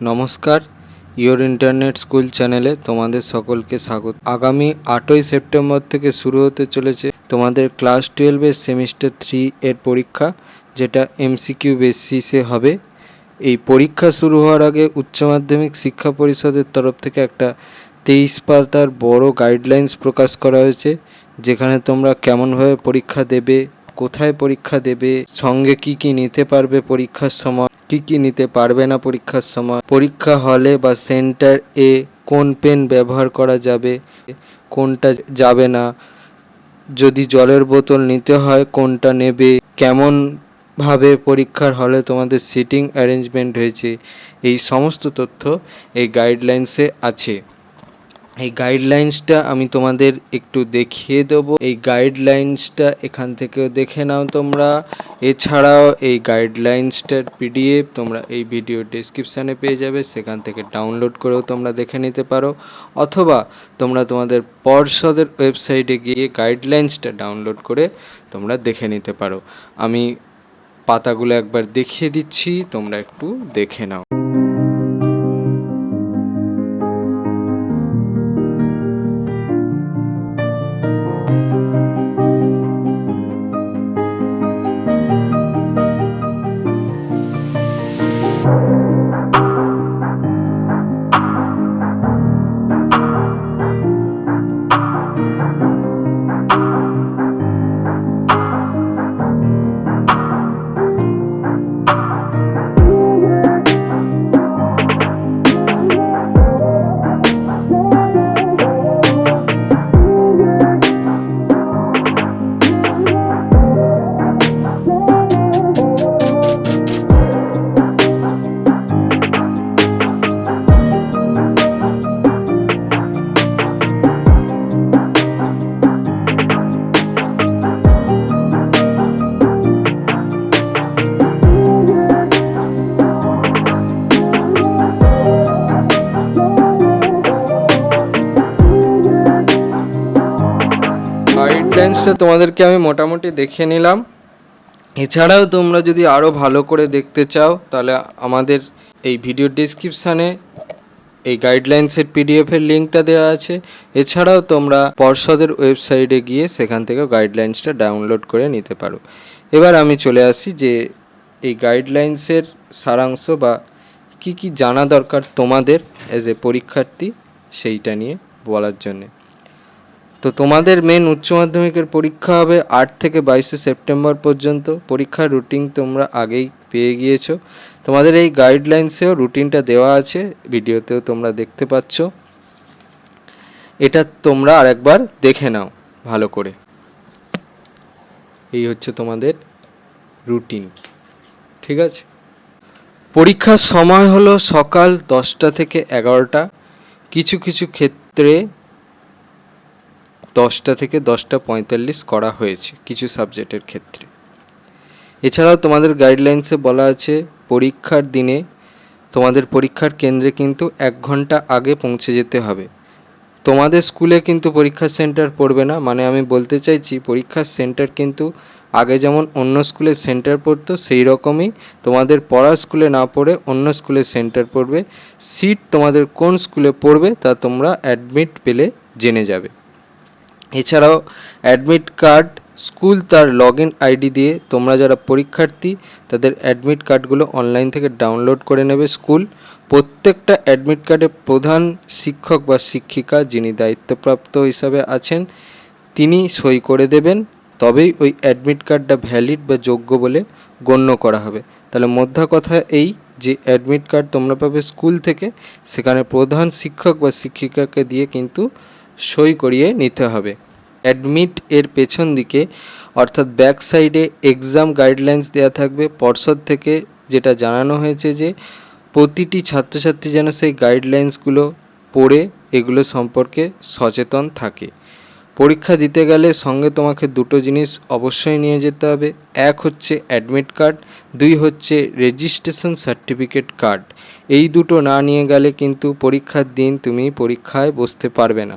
নমস্কার your internet school চ্যানেলে তোমাদের সকলকে স্বাগত। আগামী আটই সেপ্টেম্বর থেকে শুরু হতে চলেছে তোমাদের ক্লাস টুয়েলভের সেমিস্টার থ্রি এর পরীক্ষা, যেটা এমসিকিউ বেসিসে হবে। এই পরীক্ষা শুরু হওয়ার আগে উচ্চ মাধ্যমিক শিক্ষা পরিষদের তরফ থেকে একটা তেইশ পাতার বড় গাইডলাইন্স প্রকাশ করা হয়েছে, যেখানে তোমরা কেমনভাবে পরীক্ষা দেবে, কোথায় পরীক্ষা দেবে, সঙ্গে কি কি নিতে পারবে পরীক্ষার সময় কি কি নিতে পারবে না পরীক্ষার সময়? পরীক্ষা হলে বা সেন্টার এ কোন পেন ব্যবহার করা যাবে? কোনটা যাবে না? যদি জলের বোতল নিতে হয়, কোনটা নেবে? কেমন ভাবে পরীক্ষার হলে তোমাদের সিটিং অ্যারেঞ্জমেন্ট হয়েছে? এই সমস্ত তথ্য এই গাইডলাইন্সে আছে। এই গাইডলাইন্সটা আমি তোমাদের একটু দেখিয়ে দেবো। এই গাইডলাইন্সটা এখান থেকেও দেখে নাও তোমরা। এছাড়াও এই গাইডলাইন্সটার পিডিএফ তোমরা এই ভিডিও ডেসক্রিপশানে পেয়ে যাবে। সেখান থেকে ডাউনলোড করেও তোমরা দেখে নিতে পারো। অথবা তোমরা তোমাদের পর্ষদের ওয়েবসাইটে গিয়ে গাইডলাইন্সটা ডাউনলোড করে তোমরা দেখে নিতে পারো। আমি পাতাগুলো একবার দেখিয়ে দিচ্ছি, তোমরা একটু দেখে নাও। গাইডলাইন্সটা তোমাদেরকে আমি মোটামুটি দেখে নিলাম। এছাড়াও তোমরা যদি আরও ভালো করে দেখতে চাও, তাহলে আমাদের এই ভিডিও ডিসক্রিপশানে এই গাইডলাইন্সের পিডিএফের লিঙ্কটা দেওয়া আছে। এছাড়াও তোমরা পর্ষদের ওয়েবসাইটে গিয়ে সেখান থেকে গাইডলাইন্সটা ডাউনলোড করে নিতে পারো। এবার আমি চলে আসি যে এই গাইডলাইন্সের সারাংশ বা কি কি জানা দরকার তোমাদের অ্যাজ এ পরীক্ষার্থী, সেইটা নিয়ে বলার জন্যে। তো তোমাদের মেন উচ্চ মাধ্যমিকের পরীক্ষা হবে আট থেকে বাইশে সেপ্টেম্বর পর্যন্ত। পরীক্ষার রুটিন তোমরা আগেই পেয়ে গিয়েছো। তোমাদের এই গাইডলাইন্সেও রুটিনটা দেওয়া আছে ভিডিওতেও তোমরা দেখতে পাচ্ছ। এটা তোমরা আরেকবার দেখে নাও, ভালো করে। এই হচ্ছে তোমাদের রুটিন ঠিক আছে? পরীক্ষার সময় হলো সকাল দশটা থেকে এগারোটা। কিছু কিছু ক্ষেত্রে দশটা থেকে দশটা পঁয়তাল্লিশ করা হয়েছে কিছু সাবজেক্টের ক্ষেত্রে। এছাড়াও তোমাদের গাইডলাইন্সে বলা আছে, পরীক্ষার দিনে তোমাদের পরীক্ষার কেন্দ্রে কিন্তু এক ঘণ্টা আগে পৌঁছে যেতে হবে। তোমাদের স্কুলে কিন্তু পরীক্ষার সেন্টার পড়বে না মানে আমি বলতে চাইছি পরীক্ষার সেন্টার কিন্তু আগে যেমন অন্য স্কুলে সেন্টার পড়তো, সেই রকমই তোমাদের পড়া স্কুলে না পড়ে অন্য স্কুলে সেন্টার পড়বে। সিট তোমাদের কোন স্কুলে পড়বে তা তোমরা অ্যাডমিট পেলে জেনে যাবে। এছাড়াও অ্যাডমিট কার্ড স্কুল তার লগ ইন আইডি দিয়ে তোমরা যারা পরীক্ষার্থী, তাদের অ্যাডমিট কার্ডগুলো অনলাইন থেকে ডাউনলোড করে নেবে স্কুল প্রত্যেকটা অ্যাডমিট কার্ডে প্রধান শিক্ষক বা শিক্ষিকা যিনি দায়িত্বপ্রাপ্ত হিসাবে আছেন, তিনি সই করে দেবেন। তবেই ওই অ্যাডমিট কার্ডটা ভ্যালিড বা যোগ্য বলে গণ্য করা হবে। তাহলে মধ্যা কথা এই যে অ্যাডমিট কার্ড তোমরা পাবে স্কুল থেকে, সেখানে প্রধান শিক্ষক বা শিক্ষিকাকে দিয়ে কিন্তু সই করিয়ে নিতে হবে। অ্যাডমিট এর পেছন দিকে, অর্থাৎ ব্যাক সাইডে এক্সাম গাইডলাইন্স দেওয়া থাকবে। পর্ষদ থেকে যেটা জানানো হয়েছে যে, প্রতিটি ছাত্রছাত্রী যেন সেই গাইডলাইন্সগুলো পড়ে, এগুলো সম্পর্কে সচেতন থাকে। পরীক্ষা দিতে গেলে সঙ্গে তোমাকে দুটো জিনিস অবশ্যই নিয়ে যেতে হবে। এক হচ্ছে অ্যাডমিট কার্ড দুই হচ্ছে রেজিস্ট্রেশন সার্টিফিকেট কার্ড এই দুটো না নিয়ে গেলে কিন্তু পরীক্ষার দিন তুমি পরীক্ষায় বসতে পারবে না।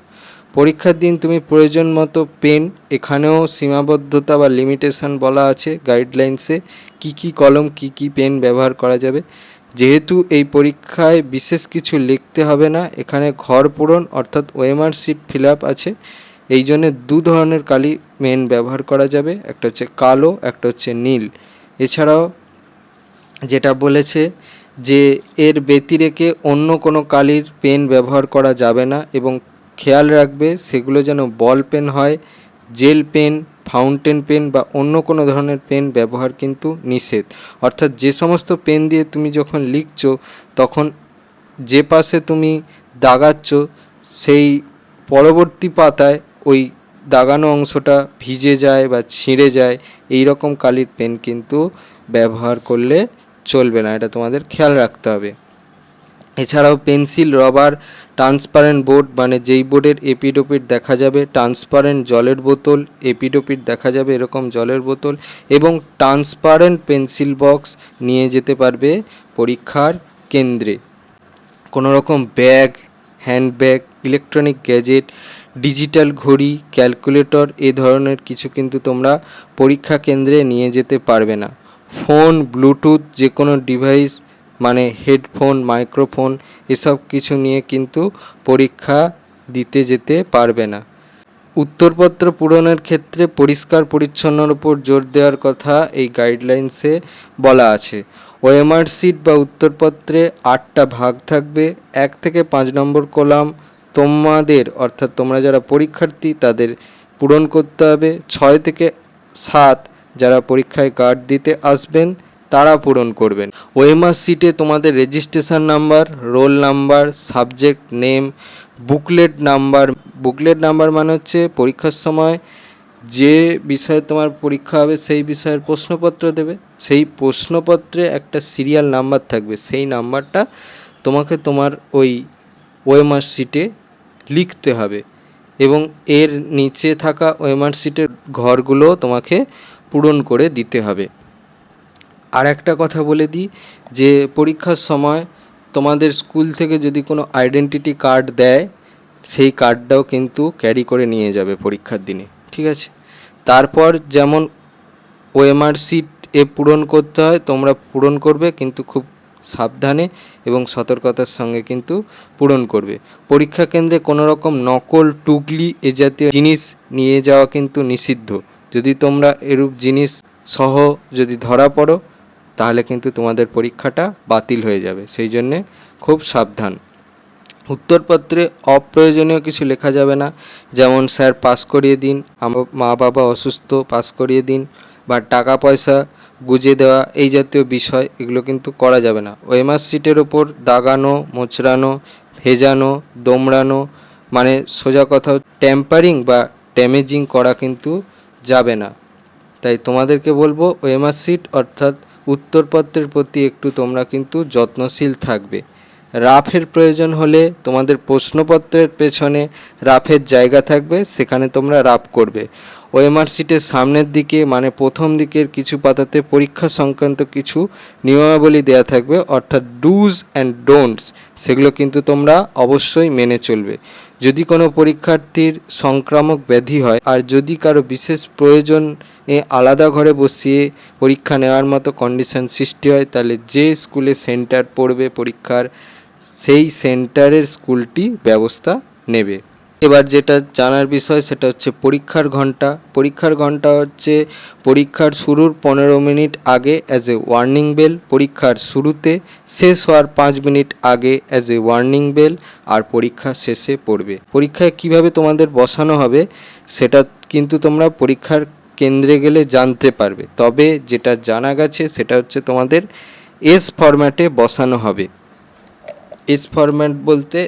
পরীক্ষার দিন তুমি প্রয়োজন মতো পেন, এখানেও সীমাবদ্ধতা বা লিমিটেশন বলা আছে গাইডলাইন্সে কি কি কলম, কি কি পেন ব্যবহার করা যাবে। যেহেতু এই পরীক্ষায় বিশেষ কিছু লিখতে হবে না, এখানে ঘর পূরণ অর্থাৎ ওএমআর সিট ফিল আছে। এই জন্য দু ধরনের কালি মেন ব্যবহার করা যাবে, একটা হচ্ছে কালো, একটা হচ্ছে নীল। এছাড়াও যেটা বলেছে যে এর ব্যতিরেকে অন্য কোনো কালির পেন ব্যবহার করা যাবে না এবং খেয়াল রাখবে, সেগুলো যেন বল পেন হয়, জেল পেন, ফাউন্টেন পেন বা অন্য কোনো ধরনের পেন ব্যবহার কিন্তু নিষেধ। অর্থাৎ যে সমস্ত পেন দিয়ে তুমি যখন লিখছো, তখন যে পাশে তুমি দাগাচ্ছ, সেই পরবর্তী পাতায় ওই দাগানো অংশটা ভিজে যায় বা ছিঁড়ে যায়, এই রকম কালির পেন কিন্তু ব্যবহার করলে চলবে না। এটা তোমাদের খেয়াল রাখতে হবে। এছাড়াও পেন্সিল, রবার, ট্রান্সপারেন্ট বোর্ড মানে যেই বোর্ডের এপিডোপিট দেখা যাবে, ট্রান্সপারেন্ট জলের বোতল এপিডোপিট দেখা যাবে এরকম জলের বোতল এবং ট্রান্সপারেন্ট পেন্সিল বক্স নিয়ে যেতে পারবে পরীক্ষার কেন্দ্রে। কোনো রকম bag, handbag, electronic gadget, digital ঘড়ি, ক্যালকুলেটর এ ধরনের কিছু কিন্তু তোমরা পরীক্ষা কেন্দ্রে নিয়ে যেতে পারবে না। ফোন, ব্লুটুথ যে কোনো ডিভাইস মানে হেডফোন, মাইক্রোফোন এসব কিছু নিয়ে কিন্তু পরীক্ষা দিতে যেতে পারবে না। উত্তরপত্র পূরণের ক্ষেত্রে পরিষ্কার পরিচ্ছন্নর উপর জোর দেওয়ার কথা এই গাইডলাইন্সে বলা আছে। ওএমআর সিট বা উত্তরপত্রে আটটা ভাগ থাকবে, এক থেকে পাঁচ নম্বর কলাম তোমাদের, অর্থাৎ তোমরা যারা পরীক্ষার্থী তাদের পূরণ করতে হবে। ছয় থেকে সাত যারা পরীক্ষায় কার্ড দিতে আসবেন তারা পূরণ করবেন। ওএমআর সিটে তোমাদের registration number roll number subject name booklet number booklet number মানে হচ্ছে পরীক্ষার সময় যে বিষয়ে তোমার পরীক্ষা হবে সেই বিষয়ের প্রশ্নপত্র দেবে। সেই প্রশ্নপত্রে একটা সিরিয়াল নাম্বার থাকবে। সেই নাম্বারটা তোমাকে তোমার ওই ওএমআর সিটে লিখতে হবে। এবং এর নিচে থাকা ওএমআর সিটের ঘরগুলো তোমাকে পূরণ করে দিতে হবে। আর একটা কথা বলে দিই, যে পরীক্ষার সময় তোমাদের স্কুল থেকে যদি কোনো আইডেন্টিটি কার্ড দেয়, সেই কার্ডটাও কিন্তু ক্যারি করে নিয়ে যাবে পরীক্ষার দিনে, ঠিক আছে? তারপর যেমন ওএমআর সিট এ পূরণ করতে হয়, তোমরা পূরণ করবে, কিন্তু খুব সাবধানে এবং সতর্কতার সঙ্গে কিন্তু পূরণ করবে। পরীক্ষা কেন্দ্রে কোনো রকম নকল টুকলি এ জাতীয় জিনিস নিয়ে যাওয়া কিন্তু নিষিদ্ধ। যদি তোমরা এরূপ জিনিস সহ যদি ধরা পড়ো তাহলে কিন্তু তোমাদের পরীক্ষাটা বাতিল হয়ে যাবে। সেই জন্যে খুব সাবধান। উত্তরপত্রে অপ্রয়োজনীয় কিছু লেখা যাবে না। যেমন, স্যার, পাস করিয়ে দিন। আমার মা বাবা অসুস্থ, পাস করিয়ে দিন। বা টাকা পয়সা গুজে দেওয়া। এই জাতীয় বিষয় এগুলো কিন্তু করা যাবে না। ওএমআর সিটের ওপর দাগানো, মোচড়ানো, ভেজানো, দোমড়ানো মানে সোজা কথা ট্যাম্পারিং বা ড্যামেজিং করা কিন্তু যাবে না। তাই তোমাদেরকে বলব ওএমআর সিট অর্থাৎ উত্তরপত্রের প্রতি একটু তোমরা কিন্তু যত্নশীল থাকবে। রাফের প্রয়োজন হলে তোমাদের প্রশ্নপত্রের পেছনে রাফের জায়গা থাকবে, সেখানে তোমরা রাফ করবে। ওএমআর সিটের সামনের দিকে মানে প্রথম দিকের কিছু পাতাতে পরীক্ষা সংক্রান্ত কিছু নিয়মাবলী দেওয়া থাকবে, অর্থাৎ ডুজ অ্যান্ড ডোন্টস সেগুলো কিন্তু তোমরা অবশ্যই মেনে চলবে। যদি কোনো পরীক্ষার্থীর সংক্রামক ব্যাধি হয়, আর যদি কারও বিশেষ প্রয়োজন এ আলাদা ঘরে বসিয়ে পরীক্ষা নেওয়ার মতো কন্ডিশন সৃষ্টি হয়, তাহলে যে স্কুলে সেন্টার পড়বে পরীক্ষার, সেই সেন্টারের স্কুলটি ব্যবস্থা নেবে। এবার যেটা জানার বিষয় সেটা হচ্ছে পরীক্ষার ঘণ্টা। পরীক্ষার ঘণ্টা হচ্ছে পরীক্ষার শুরুর পনেরো মিনিট আগে অ্যাজ এ ওয়ার্নিং বেল পরীক্ষার শুরুতে শেষ হওয়ার পাঁচ মিনিট আগে অ্যাজ এ ওয়ার্নিং বেল আর পরীক্ষা শেষে পড়বে। পরীক্ষায় কীভাবে তোমাদের বসানো হবে সেটা কিন্তু তোমরা পরীক্ষার কেন্দ্রে গেলে জানতে পারবে। তবে যেটা জানা গেছে সেটা হচ্ছে তোমাদের এস ফরম্যাটে বসানো হবে। এস ফরম্যাট বলতে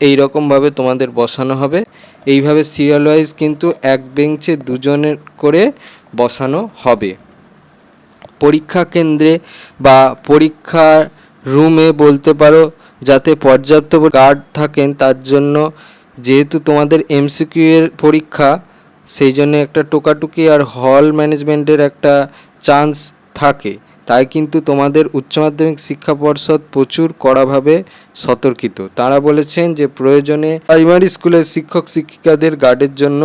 এই রকমভাবে তোমাদের বসানো হবে। এইভাবে সিরিয়াল ওয়াইজ কিন্তু এক বেঞ্চে দুজনের করে বসানো হবে। পরীক্ষা কেন্দ্রে বা পরীক্ষা রুমে বলতে পারো, যাতে পর্যাপ্ত গার্ড থাকেন, তার জন্য যেহেতু তোমাদের এমসিকিউ এর পরীক্ষা, সেই জন্য একটা টোকাটুকি আর হল ম্যানেজমেন্টের একটা চান্স থাকে। তাই কিন্তু তোমাদের উচ্চ মাধ্যমিক শিক্ষা পর্ষদ প্রচুর কড়াভাবে সতর্কিত। তারা বলেছেন যে প্রয়োজনে প্রাইমারি স্কুলের শিক্ষক শিক্ষিকাদের গার্ডের জন্য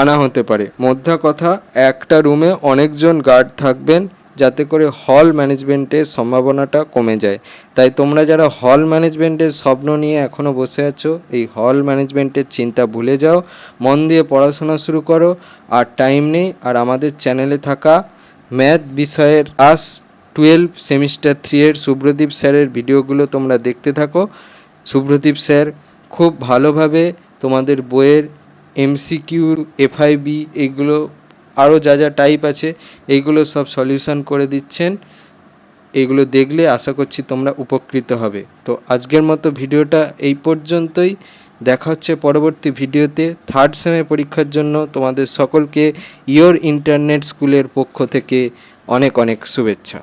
আনা হতে পারে। মধ্যা কথা, একটা রুমে অনেকজন গার্ড থাকবেন যাতে করে হল ম্যানেজমেন্টের সম্ভাবনাটা কমে যায়। তাই তোমরা যারা হল ম্যানেজমেন্টের স্বপ্ন নিয়ে এখনও বসে আছো, এই হল ম্যানেজমেন্টের চিন্তা ভুলে যাও, মন দিয়ে পড়াশোনা শুরু করো, আর টাইম নেই, আর আমাদের চ্যানেলে থাকা ম্যাথ বিষয়ের আস টুয়েলভ সেমিস্টার থ্রি এর সুব্রদীপ স্যারের ভিডিওগুলো তোমরা দেখতে থাকো। সুব্রদীপ স্যার খুব ভালোভাবে তোমাদের বইয়ের এমসিকিউ এফআইবি এগুলো, আরও যা যা টাইপ আছে এইগুলো সব সলিউশন করে দিচ্ছেন। এগুলো দেখলে আশা করছি তোমরা উপকৃত হবে। তো আজকের মতো ভিডিওটা এই পর্যন্তই। দেখা হচ্ছে পরবর্তী ভিডিওতে থার্ড সেমে পরীক্ষার জন্য। তোমাদের সকলকে ইয়োর ইন্টারনেট স্কুলের পক্ষ থেকে অনেক অনেক শুভেচ্ছা।